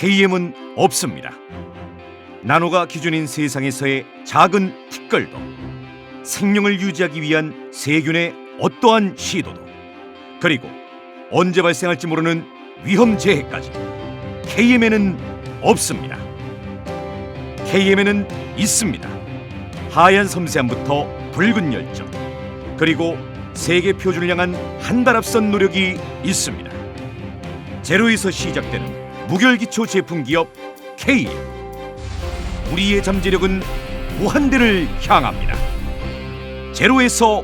KM은 없습니다. 나노가 기준인 세상에서의 작은 티끌도 생명을 유지하기 위한 세균의 어떠한 시도도 그리고 언제 발생할지 모르는 위험 재해까지 KM에는 없습니다. KM에는 있습니다. 하얀 섬세함부터 붉은 열정 그리고 세계 표준을 향한 한발 앞선 노력이 있습니다. 제로에서 시작되는 무결기초 제품 기업 KM 우리의 잠재력은 무한대를 향합니다. 제로에서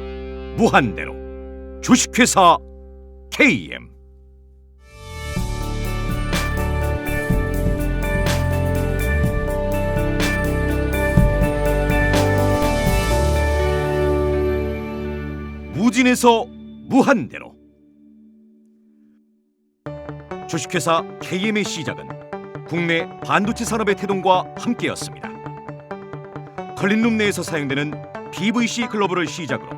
무한대로. 주식회사 KM 무진에서 무한대로 주식회사 KM의 시작은 국내 반도체 산업의 태동과 함께였습니다. 컬린룸 내에서 사용되는 PVC 글러브를 시작으로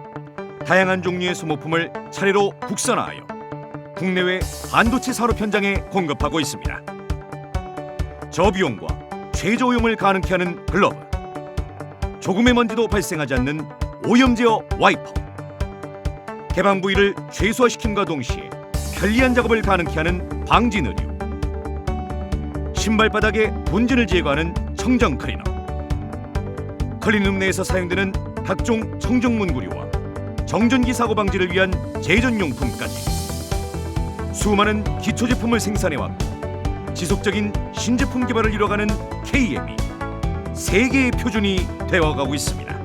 다양한 종류의 소모품을 차례로 국산화하여 국내외 반도체 산업 현장에 공급하고 있습니다. 저비용과 최저오염을 가능케 하는 글러브, 조금의 먼지도 발생하지 않는 오염 제어 와이퍼, 개방 부위를 최소화시킴과 동시에 편리한 작업을 가능케 하는 방진 의류, 신발바닥의 본진을 제거하는 청정 클리너, 클린룸 내에서 사용되는 각종 청정 문구류와 정전기 사고 방지를 위한 제전용품까지. 수많은 기초 제품을 생산해왔고 지속적인 신제품 개발을 이뤄가는 KM이 세계의 표준이 되어가고 있습니다.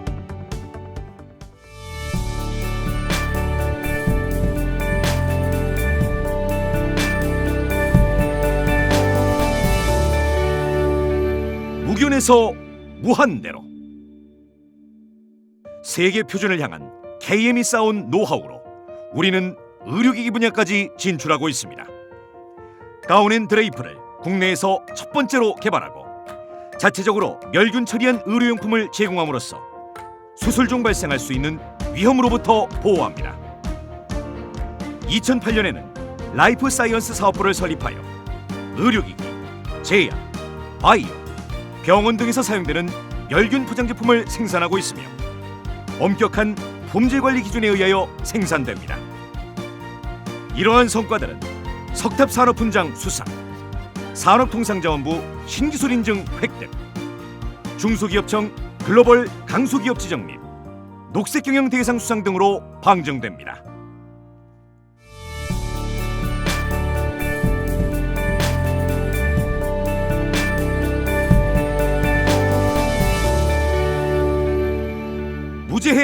무견에서 무한대로 세계 표준을 향한 KM이 쌓은 노하우로 우리는 의료기기 분야까지 진출하고 있습니다. 가온앤 드레이프를 국내에서 첫 번째로 개발하고 자체적으로 멸균 처리한 의료용품을 제공함으로써 수술 중 발생할 수 있는 위험으로부터 보호합니다. 2008년에는 라이프 사이언스 사업부를 설립하여 의료기기, 제약, 바이오, 병원 등에서 사용되는 멸균 포장 제품을 생산하고 있으며 엄격한 품질 관리 기준에 의하여 생산됩니다. 이러한 성과들은 석탑 산업 훈장 수상, 산업통상자원부 신기술 인증 획득, 중소기업청 글로벌 강소기업 지정 및 녹색경영 대상 수상 등으로 방정됩니다.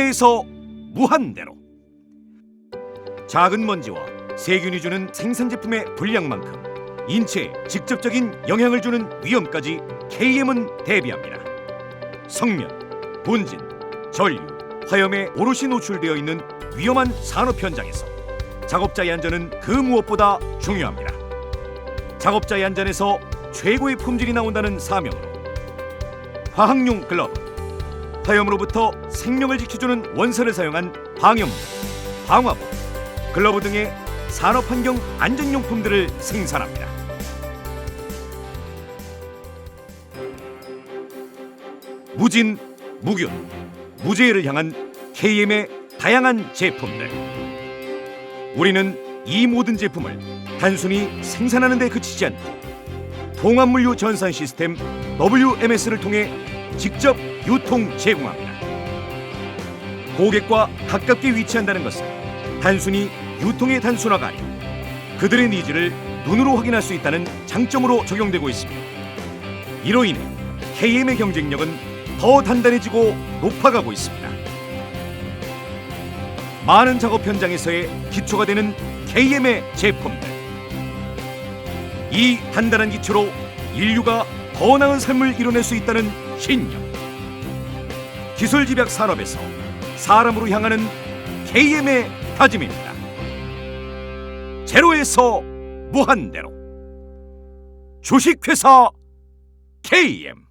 무제해에서 무한대로 작은 먼지와 세균이 주는 생산 제품의 분량만큼 인체에 직접적인 영향을 주는 위험까지 KM은 대비합니다. 성면, 본진, 전류, 화염에 오롯이 노출되어 있는 위험한 산업 현장에서 작업자의 안전은 그 무엇보다 중요합니다. 작업자의 안전에서 최고의 품질이 나온다는 사명으로 화학용 글러브, 화염으로부터 생명을 지켜주는 원선을 사용한 방염, 방화복, 글러브 등의 산업환경 안전용품들을 생산합니다. 무진, 무균, 무제해를 향한 KM의 다양한 제품들. 우리는 이 모든 제품을 단순히 생산하는 데 그치지 않고 통합물류 전산 시스템 WMS를 통해 직접 유통 제공합니다. 고객과 가깝게 위치한다는 것은 단순히 유통의 단순화가 아닌 그들의 니즈를 눈으로 확인할 수 있다는 장점으로 적용되고 있습니다. 이로 인해 KM의 경쟁력은 더 단단해지고 높아가고 있습니다. 많은 작업 현장에서의 기초가 되는 KM의 제품들. 이 단단한 기초로 인류가 더 나은 삶을 이뤄낼 수 있다는 신념. 기술 집약 산업에서 사람으로 향하는 KM의 다짐입니다. 제로에서 무한대로 주식회사 KM